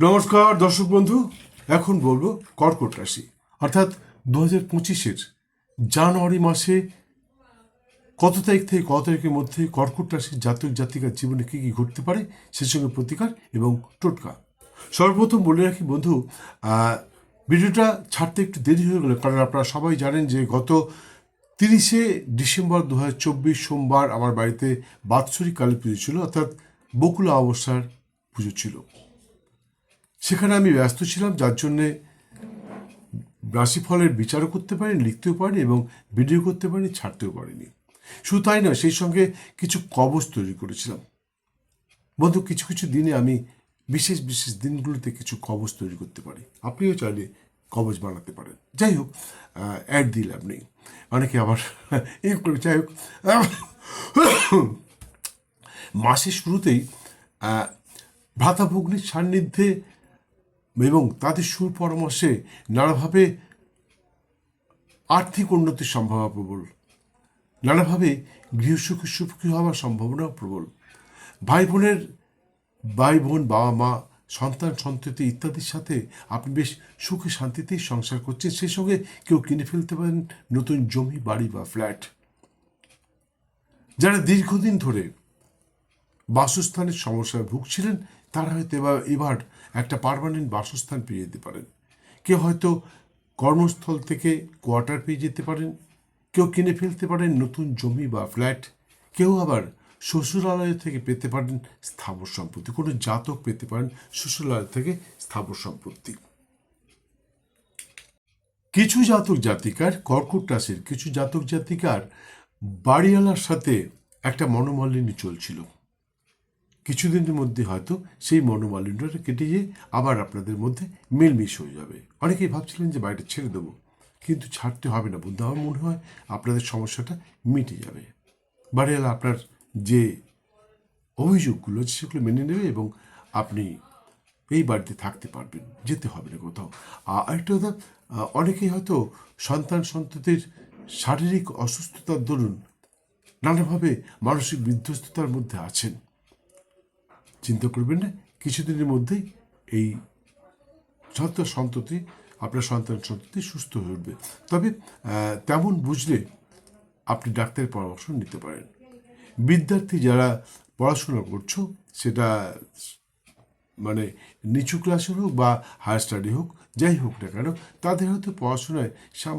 নমস্কার, দর্শক বন্ধু। এখন বলব কর্কট রাশি, অর্থাৎ দু হাজার পঁচিশের জানুয়ারি মাসে কত তারিখ থেকে কত তারিখের মধ্যে কর্কট রাশির জাতক জাতিকার জীবনে কী কী ঘটতে পারে, সে সঙ্গে প্রতিকার এবং টোটকা। সর্বপ্রথম বলে রাখি বন্ধু ভিডিওটা ছাড়তে একটু দেরি হয়ে গেল, কারণ আপনারা সবাই জানেন যে গত তিরিশে ডিসেম্বর দু হাজার চব্বিশ সোমবার আমার বাড়িতে বাৎসরিক কালী পুজো ছিল, অর্থাৎ বকুলা অবস্থার পুজো ছিল। সেখানে আমি ব্যস্ত ছিলাম, যার জন্যে রাশিফলের বিচারও করতে পারিনি, লিখতেও পারিনি এবং ভিডিও করতে পারিনি, ছাড়তেও পারিনি। শুধু তাই নয়, সেই সঙ্গে কিছু কবচ তৈরি করেছিলাম। বন্ধু, কিছু কিছু দিনে আমি বিশেষ বিশেষ দিনগুলোতে কিছু কবচ তৈরি করতে পারি। আপনিও চাইলে কবচ বানাতে পারেন। যাই হোক অ্যাড দিলাম নেই। অনেকে আবার এই করে, যাই হোক। মাসের শুরুতেই ভ্রাতাভগ্নির সান্নিধ্যে এবং তাদের সুর পরামর্শে নানাভাবে আর্থিক উন্নতির সম্ভাবনা প্রবল। নানাভাবে গৃহসুখী সুখী হওয়ার সম্ভাবনাও প্রবল। ভাই বোনের ভাই বোন বাবা মা সন্তান, সন্ততি ইত্যাদির সাথে আপনি বেশ সুখে শান্তিতেই সংসার করছেন। সেই সঙ্গে কেউ কিনে ফেলতে পারেন নতুন জমি, বাড়ি বা ফ্ল্যাট। যারা দীর্ঘদিন ধরে বাসস্থানের সমস্যায় ভুগছিলেন তারা হয়তো এবার এবার একটা পার্মানেন্ট বাসস্থান পেয়ে যেতে পারেন। কেউ হয়তো কর্মস্থল থেকে কোয়ার্টার পেয়ে যেতে পারেন। কেউ কিনে ফেলতে পারেন নতুন জমি বা ফ্ল্যাট কেউ আবার শ্বশুরালয় থেকে পেতে পারেন স্থাবর সম্পত্তি। কোনো জাতক পেতে পারেন শ্বশুরালয় থেকে স্থাবর সম্পত্তি। কিছু জাতক জাতিকার, কর্কট রাশির কিছু জাতক জাতিকার বাড়িওয়ালার সাথে একটা মনোমালিনী চলছিল। কিছুদিনের মধ্যে হয়তো সেই মনোমালিন্যটা কেটে গিয়ে আবার আপনাদের মধ্যে মিলমিশ হয়ে যাবে। অনেকেই ভাবছিলেন যে বাড়িটা ছেড়ে দেবো, কিন্তু ছাড়তে হবে না। বন্ধু আমার মনে হয় আপনাদের সমস্যাটা মিটে যাবে। বাড়িওয়ালা আপনার যে অভিযোগগুলো আছে সেগুলো মেনে নেবে এবং আপনি এই বাড়িতে থাকতে পারবেন, যেতে হবে না কোথাও। আর আরেকটা কথা অনেকেই হয়তো সন্তান সন্ততির শারীরিক অসুস্থতার দরুন নানাভাবে মানসিক বিধ্বস্ততার মধ্যে আছেন। চিন্তা করবেন না, কিছুদিনের মধ্যেই এই সন্তান সন্ততি, আপনার সন্তান সন্ততি সুস্থ হয়ে উঠবে। তবে তেমন বুঝলে আপনি ডাক্তারের পরামর্শ নিতে পারেন। বিদ্যার্থী যারা পড়াশোনা করছ, সেটা মানে নিচু ক্লাসের হোক বা হায়ার স্টাডি হোক, যাই হোক না কেন, তাদের হয়তো পড়াশোনায়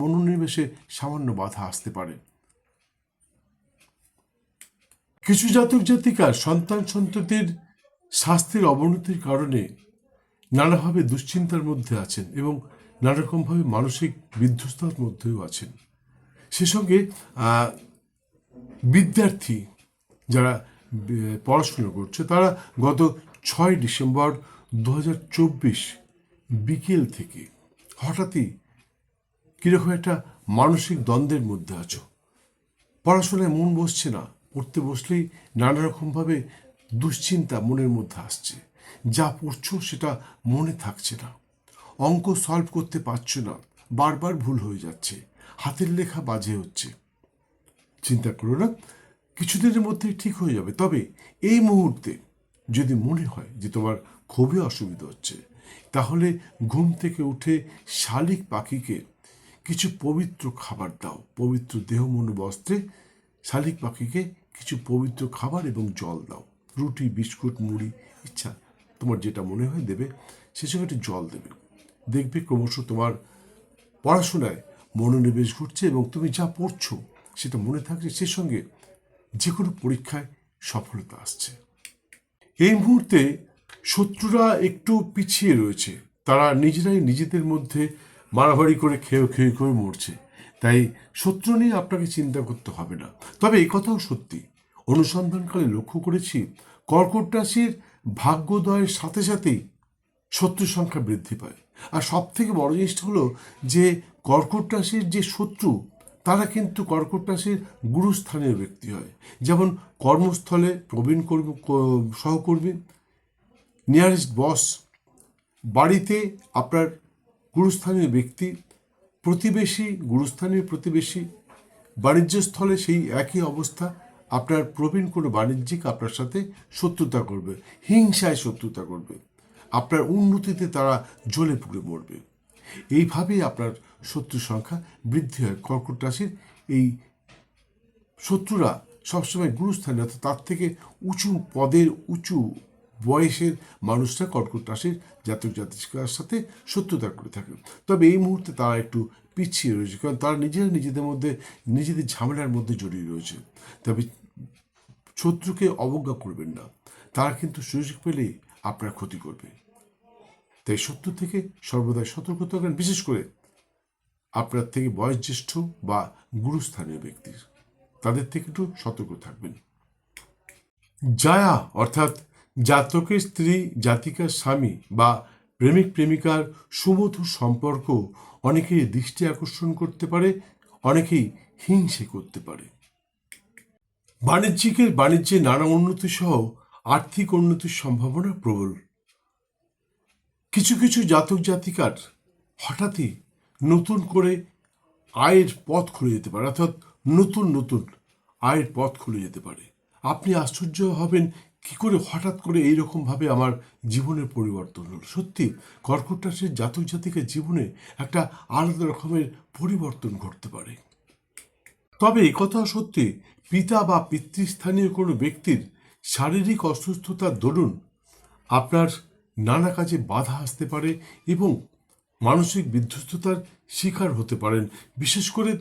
মনোনিবেশে সামান্য বাধা আসতে পারে। কিছু জাতক জাতিকার সন্তান সন্ততির স্বাস্থ্যের অবনতির কারণে নানাভাবে দুশ্চিন্তার মধ্যে আছেন এবং নানারকমভাবে মানসিক বিধ্বস্তার মধ্যেও আছেন। সে সঙ্গে বিদ্যার্থী যারা পড়াশুনো করছে, তারা গত ছয় ডিসেম্বর দু হাজার চব্বিশ বিকেল থেকে হঠাৎই কীরকম একটা মানসিক দ্বন্দ্বের মধ্যে আছো। পড়াশোনায় মন বসছে না, পড়তে বসলেই নানা রকমভাবে দুশ্চিন্তা মনের মধ্যে আসছে। যা পড়ছো সেটা মনে থাকছে না। অঙ্ক সলভ করতে পারছ না। বারবার ভুল হয়ে যাচ্ছে। হাতের লেখা বাজে হচ্ছে। চিন্তা করো না, কিছুদিনের মধ্যেই ঠিক হয়ে যাবে। তবে এই মুহূর্তে যদি মনে হয় যে তোমার খুবই অসুবিধা হচ্ছে, তাহলে ঘুম থেকে উঠে শালিক পাখিকে কিছু পবিত্র খাবার দাও। পবিত্র দেহ মন বস্ত্রে শালিক পাখিকে কিছু পবিত্র খাবার এবং জল দাও। রুটি, বিস্কুট, মুড়ি, ইচ্ছা, তোমার যেটা মনে হয় দেবে, সে সঙ্গে একটু জল দেবে। দেখবে ক্রমশ তোমার পড়াশোনায় মনোনিবেশ ঘটছে এবং তুমি যা পড়ছো, সেটা মনে থাকছে, সে সঙ্গে যে কোনো পরীক্ষায় সফলতা আসছে। এই মুহূর্তে শত্রুরা একটু পিছিয়ে রয়েছে। তারা নিজেরাই নিজেদের মধ্যে মারামারি করে খেয়ে খেয়ে করে মরছে। তাই শত্রু নিয়ে আপনাকে চিন্তা করতে হবে না। তবে এই কথাও সত্যি। অনুসন্ধানকালে লক্ষ্য করেছি, কর্কট রাশির ভাগ্যোদয়ের সাথে সাথেই শত্রু সংখ্যা বৃদ্ধি পায়। আর সব থেকে বড় জিনিসটা হলো যে, কর্কট রাশির যে শত্রু, তারা কিন্তু কর্কট রাশির গুরুস্থানীয় ব্যক্তি হয়। যেমন কর্মস্থলে প্রবীণ কর্মী সহকর্মী নিয়ারেস্ট বস বাড়িতে আপনার গুরুস্থানীয় ব্যক্তি, প্রতিবেশী, গুরুস্থানীয় প্রতিবেশী বাণিজ্যস্থলে সেই একই অবস্থা আপনার প্রবীণ কোনো বাণিজ্যিক আপনার সাথে শত্রুতা করবে, হিংসায় শত্রুতা করবে। আপনার উন্নতিতে তারা জ্বলে পুড়ে মরবে। এইভাবেই আপনার শত্রু সংখ্যা বৃদ্ধি হয়। কর্কট রাশির এই শত্রুরা সবসময় গুরুস্থানে, অর্থাৎ তার থেকে উঁচু পদের উঁচু বয়সের মানুষরা কর্কট রাশির জাতক জাতিকার সাথে শত্রুতা করে থাকে। তবে এই মুহূর্তে তারা একটু পিছিয়ে রয়েছে, কারণ তারা নিজেরা নিজেদের মধ্যে, নিজেদের ঝামেলার মধ্যে জড়িয়ে রয়েছে। তবে শত্রুকে অবজ্ঞা করবেন না। তারা কিন্তু সুযোগ পেলেই আপনার ক্ষতি করবে। তাই শত্রু থেকে সর্বদাই সতর্ক থাকবেন বিশেষ করে আপনার থেকে বয়োজ্যেষ্ঠ বা গুরুস্থানীয় ব্যক্তির। তাদের থেকে একটু সতর্ক থাকবেন। জায়া, অর্থাৎ জাতকের স্ত্রী, জাতিকার স্বামী বা প্রেমিক, প্রেমিকার সুমধুর সম্পর্ক অনেকেই দৃষ্টি আকর্ষণ করতে পারে, অনেকেই হিংসে করতে পারে। বাণিজ্যিকের বাণিজ্যে নানা উন্নতি সহ আর্থিক উন্নতির সম্ভাবনা প্রবল। কিছু কিছু জাতক জাতিকার হঠাৎই নতুন করে আয়ের পথ খুলে যেতে পারে, অর্থাৎ নতুন নতুন আয়ের পথ খুলে যেতে পারে। আপনি আশ্চর্য হবেন কি করে হঠাৎ করে এইরকমভাবে আমার জীবনের পরিবর্তন হলো। সত্যি কর্কট রাশির জাতক জাতিকার জীবনে একটা আলাদা রকমের পরিবর্তন ঘটতে পারে। তবে কথা সত্যি পিতা বা পিতৃস্থানীয় কোনো ব্যক্তির শারীরিক অসুস্থতার দরুন আপনার নানা কাজে বাধা আসতে পারে এবং মানসিক বিধ্বস্ততার শিকার হতে পারেন। বিশেষ করে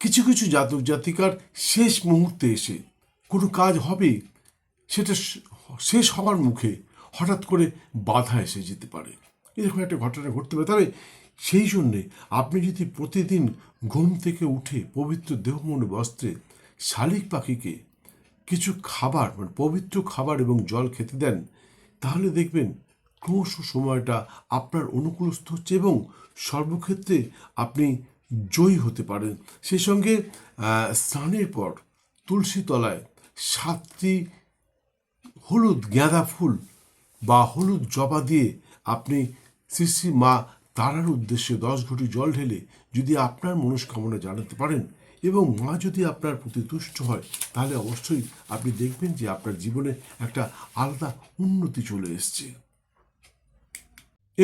কিছু কিছু জাতক জাতিকার শেষ মুহূর্তে এসে কোনো কাজ হবে, সেটা শেষ হওয়ার মুখে হঠাৎ করে বাধা এসে যেতে পারে। এরকম একটা ঘটনা ঘটতে পারে। তবে সেই জন্যে আপনি যদি প্রতিদিন ঘুম থেকে উঠে পবিত্র দেহমন বস্ত্রে শালিক পাখিকে কিছু খাবার মানে পবিত্র খাবার এবং জল খেতে দেন, তাহলে দেখবেন ক্রমশ সময়টা আপনার অনুকূলস্থ হচ্ছে এবং সর্বক্ষেত্রে আপনি জয়ী হতে পারেন। সেই সঙ্গে স্নানের পর তুলসী তলায় সাতটি হলুদ গাঁদা ফুল বা হলুদ জবা দিয়ে আপনি শ্রী শ্রী মা তারার উদ্দেশ্যে দশ ঘটি জল ঢেলে যদি আপনার মনস্কামনা জানাতে পারেন এবং মা যদি আপনার প্রতি তুষ্ট হয়, তাহলে অবশ্যই আপনি দেখবেন যে আপনার জীবনে একটা আলাদা উন্নতি চলে এসছে।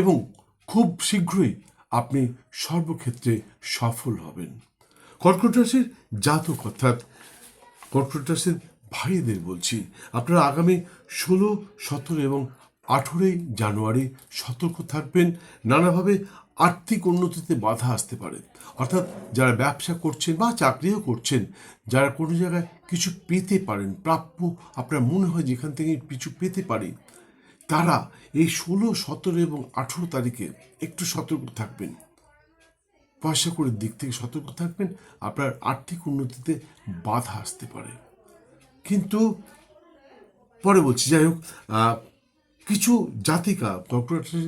এবং খুব শীঘ্রই আপনি সর্বক্ষেত্রে সফল হবেন। কর্কট রাশির জাতক অর্থাৎ কর্কট রাশির ভাইদের বলছি, আপনারা আগামী ষোলো, সতেরো এবং আঠেরোই জানুয়ারি সতর্ক থাকবেন। নানাভাবে আর্থিক উন্নতিতে বাধা আসতে পারে। অর্থাৎ যারা ব্যবসা করছেন বা চাকরিও করছেন, যারা কোনো জায়গায় কিছু পেতে পারেন, প্রাপ্য আপনার মনে হয় যেখান থেকে কিছু পেতে পারি, তারা এই ষোলো, সতেরো এবং আঠেরো তারিখে একটু সতর্ক থাকবেন। পয়সা করে দিক থেকে সতর্ক থাকবেন, আপনার আর্থিক উন্নতিতে বাধা আসতে পারে। কিন্তু পরে বলছি, যাই হোক কিছু জাতিকা কর্পোরেটের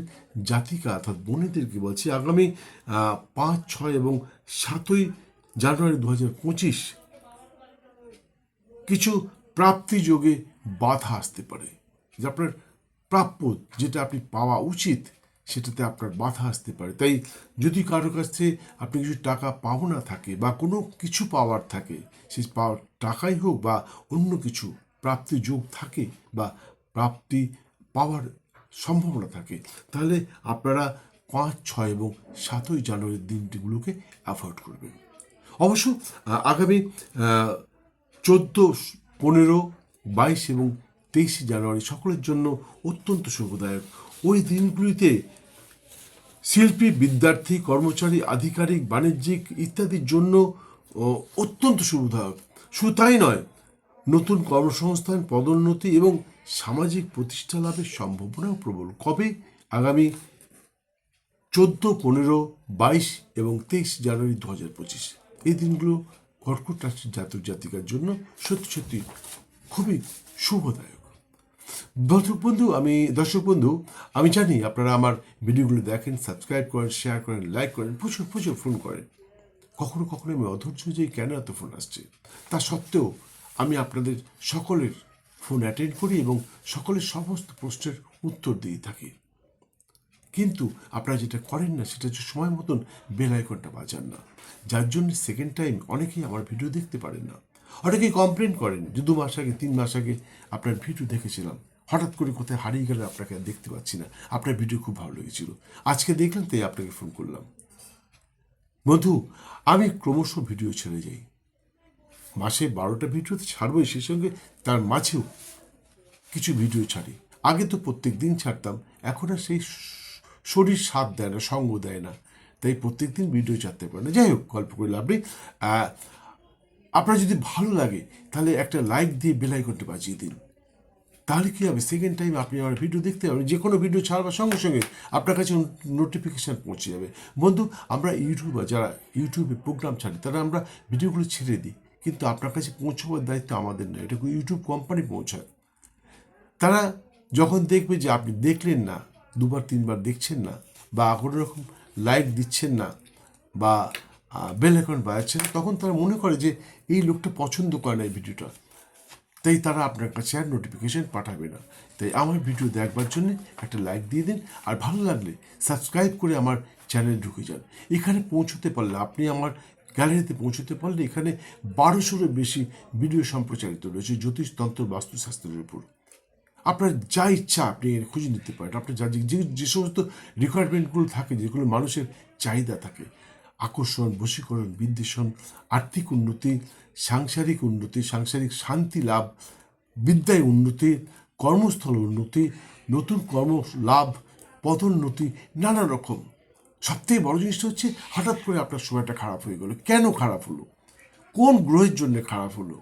জাতিকা অর্থাৎ বোনেদেরকে বলছি, আগামী পাঁচ, ছয় এবং সাতই জানুয়ারি দু হাজার পঁচিশ কিছু প্রাপ্তি যোগে বাধা আসতে পারে। যে আপনার প্রাপ্য যেটা আপনি পাওয়া উচিত, সেটাতে আপনার বাধা আসতে পারে। তাই যদি কারোর কাছে আপনি কিছু টাকা পাওনা থাকে বা কোনো কিছু পাওয়ার থাকে, সে পাওয়ার টাকাই হোক বা অন্য কিছু প্রাপ্তি যোগ থাকে বা প্রাপ্তি পাওয়ার সম্ভাবনা থাকে। তাহলে আপনারা পাঁচ, ছয় এবং সাতই জানুয়ারির দিনটিগুলোকে অ্যাভয়েড করবেন। অবশ্য আগামী চোদ্দ, পনেরো, বাইশ এবং তেইশে জানুয়ারি সকলের জন্য অত্যন্ত শুভদায়ক। ওই দিনগুলিতে শিল্পী, বিদ্যার্থী, কর্মচারী, আধিকারিক, বাণিজ্যিক ইত্যাদির জন্য অত্যন্ত শুভদায়ক। শুধু তাই নয় নতুন কর্মসংস্থান, পদোন্নতি এবং সামাজিক প্রতিষ্ঠা লাভের সম্ভাবনাও প্রবল। কবে? আগামী চোদ্দ, পনেরো, বাইশ এবং তেইশ জানুয়ারি দু হাজার পঁচিশ। এই দিনগুলো কর্কট রাশির জাতক জাতিকার জন্য সত্যি সত্যি খুবই শুভদায়ক। দর্শক বন্ধু, আমি দর্শক বন্ধু, আমি জানি আপনারা আমার ভিডিওগুলো দেখেন, সাবস্ক্রাইব করেন, শেয়ার করেন, লাইক করেন, প্রচুর প্রচুর ফোন করেন। কখনো কখনো আমি অধৈর্য যে কেন এত ফোন আসছে? তা সত্ত্বেও আমি আপনাদের সকলের ফোন অ্যাটেন্ড করি এবং সকলের সমস্ত প্রশ্নের উত্তর দিয়ে থাকি। কিন্তু আপনারা যেটা করেন না, সেটা হচ্ছে সময় মতন বেল আইকনটা বাজান না। যার জন্য সেকেন্ড টাইম অনেকেই আমার ভিডিও দেখতে পারেন না। অনেকেই কমপ্লেন করেন যে দু মাস আগে, তিন মাস আগে আপনার ভিডিও দেখেছিলাম। হঠাৎ করে কোথায় হারিয়ে গেলে আপনাকে আর দেখতে পাচ্ছি না। আপনার ভিডিও খুব ভালো লেগেছিল। আজকে দেখলেন তাই আপনাকে ফোন করলাম। বন্ধু, আমি ক্রমশ ভিডিও ছেড়ে যাই। মাসে বারোটা ভিডিও তো ছাড়বই, সেই সঙ্গে তার মাঝেও কিছু ভিডিও ছাড়ি। আগে তো প্রত্যেক দিন ছাড়তাম, এখন আর সেই শরীর সাথ দেয় না, সঙ্গ দেয় না। তাই প্রত্যেক দিন ভিডিও ছাড়তে পারে না। যাই হোক, গল্প করে লাভ নেই। আপনার যদি ভালো লাগে, তাহলে একটা লাইক দিয়ে বেলাইকনটা বাজিয়ে দিন। তাহলে কী হবে? সেকেন্ড টাইম আপনি আমার ভিডিও দেখতে পাবেন যে কোনো ভিডিও ছাড়বার সঙ্গে সঙ্গে আপনার কাছে নোটিফিকেশান পৌঁছে যাবে। বন্ধু, আমরা ইউটিউবার, যারা ইউটিউবে প্রোগ্রাম ছাড়ি, তারা আমরা ভিডিওগুলো ছেড়ে দিই। কিন্তু আপনার কাছে পৌঁছবার দায়িত্ব আমাদের নয় এটা ইউটিউব কোম্পানি পৌঁছায়। তারা যখন দেখবে যে আপনি দেখলেন না, দুবার, তিনবার দেখছেন না, বা কোনো রকম লাইক দিচ্ছেন না, বা বেল অ্যাকাউন্ট বাজাচ্ছেন, তখন তারা মনে করে যে এই লোকটা পছন্দ করে না এই ভিডিওটা তাই তারা আপনার কাছে আর নোটিফিকেশন পাঠাবে না। তাই আমার ভিডিও দেখবার জন্য একটা লাইক দিয়ে দিন, আর ভালো লাগলে সাবস্ক্রাইব করে আমার চ্যানেল ঢুকে যান। এখানে পৌঁছতে পারলে আপনি আমার গ্যালারিতে পৌঁছতে পারলে এখানে বারোশোরও বেশি ভিডিও সম্প্রচারিত রয়েছে জ্যোতিষতন্ত্র বাস্তুশাস্ত্রের উপর। আপনার যা ইচ্ছা আপনি খুঁজে নিতে পারেন। আপনার যা যে যে সমস্ত রিকোয়ারমেন্টগুলো থাকে, যেগুলো মানুষের চাহিদা থাকে, আকর্ষণ, বশীকরণ, বিদ্বেষণ, আর্থিক উন্নতি, সাংসারিক উন্নতি, সাংসারিক শান্তি, লাভ, বিদ্যায় উন্নতি, কর্মস্থল উন্নতি, নতুন কর্ম লাভ পদোন্নতি, নানা রকম। সবথেকে বড় জিনিসটা হচ্ছে হঠাৎ করে আপনার সময়টা খারাপ হয়ে গেল। কেন খারাপ হলো? কোন গ্রহের জন্য খারাপ হলো?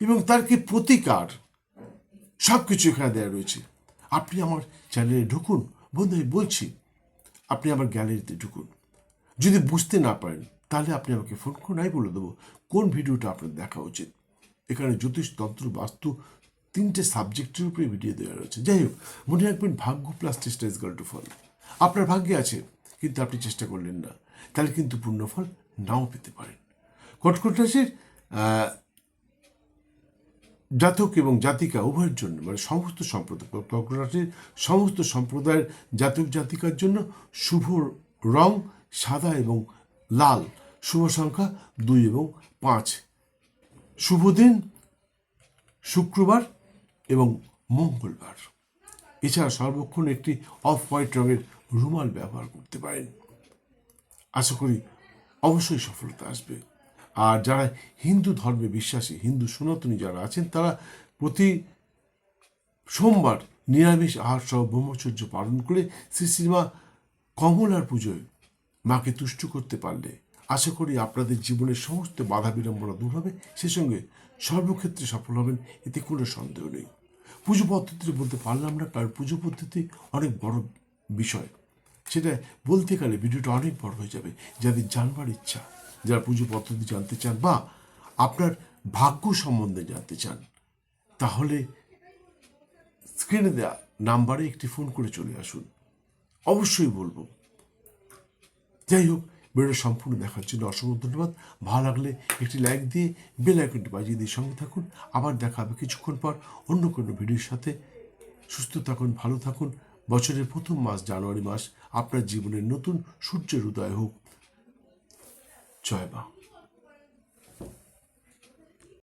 এবং তার কি প্রতিকার? সব কিছু এখানে দেওয়া রয়েছে। আপনি আমার চ্যানেলে ঢুকুন। বন্ধু, আমি বলছি, আপনি আমার গ্যালারিতে ঢুকুন। যদি বুঝতে না পারেন, তাহলে আপনি আমাকে ফোন করুন, আমি বলে দেবো কোন ভিডিওটা আপনার দেখা উচিত। এখানে জ্যোতিষ, তন্ত্র, বাস্তু তিনটে সাবজেক্টের উপরে ভিডিও দেওয়া রয়েছে। যাই হোক, মনে রাখবেন, ভাগ্য প্লাস চেষ্টা ইজ টু ফল আপনার ভাগ্যে আছে। কিন্তু আপনি চেষ্টা করলেন না। তাহলে কিন্তু পূর্ণ ফল নাও পেতে পারেন। কটকট রাশির জাতক এবং জাতিকা উভয়ের জন্য মানে সমস্ত সম্প্রদায় কর্কট রাশির সমস্ত সম্প্রদায়ের জাতক জাতিকার জন্য শুভ রং সাদা এবং লাল। শুভ সংখ্যা দুই এবং পাঁচ। শুভ দিন শুক্রবার এবং মঙ্গলবার। এছাড়া সর্বক্ষণ একটি অফ হোয়াইট রঙের রুমাল ব্যবহার করতে পারেন। আশা করি অবশ্যই সফলতা আসবে। আর যারা হিন্দু ধর্মে বিশ্বাসী, হিন্দু সনাতনী যারা আছেন, তারা প্রতি সোমবার নিরামিষ আহার সহ ব্রহ্মচর্য পালন করে শ্রী শ্রীমা কমলার পুজোয় মাকে তুষ্ট করতে পারলে, আশা করি আপনাদের জীবনের সমস্ত বাধা বিড়ম্বনা দূর হবে। সে সঙ্গে সর্বক্ষেত্রে সফল হবেন, এতে কোনো সন্দেহ নেই। পুজো পদ্ধতি বলতে পারলাম না, কারণ পুজো পদ্ধতি অনেক বড় বিষয়। সেটা বলতে গেলে ভিডিওটা অনেক বড় হয়ে যাবে। যাদের জানবার ইচ্ছা, যারা পুজো পদ্ধতি জানতে চান বা আপনার ভাগ্য সম্বন্ধে জানতে চান, তাহলে স্ক্রিনে দেওয়া নাম্বারে একটি ফোন করে চলে আসুন। অবশ্যই বলব। যাই হোক, ভিডিওটা সম্পূর্ণ দেখার জন্য অসংখ্য ধন্যবাদ। ভালো লাগলে একটি লাইক দিয়ে বেল আইকনটি বাজিয়ে দিয়ে সঙ্গে থাকুন। আবার দেখা হবে কিছুক্ষণ পর অন্য কোনো ভিডিওর সাথে। সুস্থ থাকুন, ভালো থাকুন। বছরের প্রথম মাস জানুয়ারি মাস আপনার জীবনের নতুন সূর্যের উদয় হোক। জয় মা।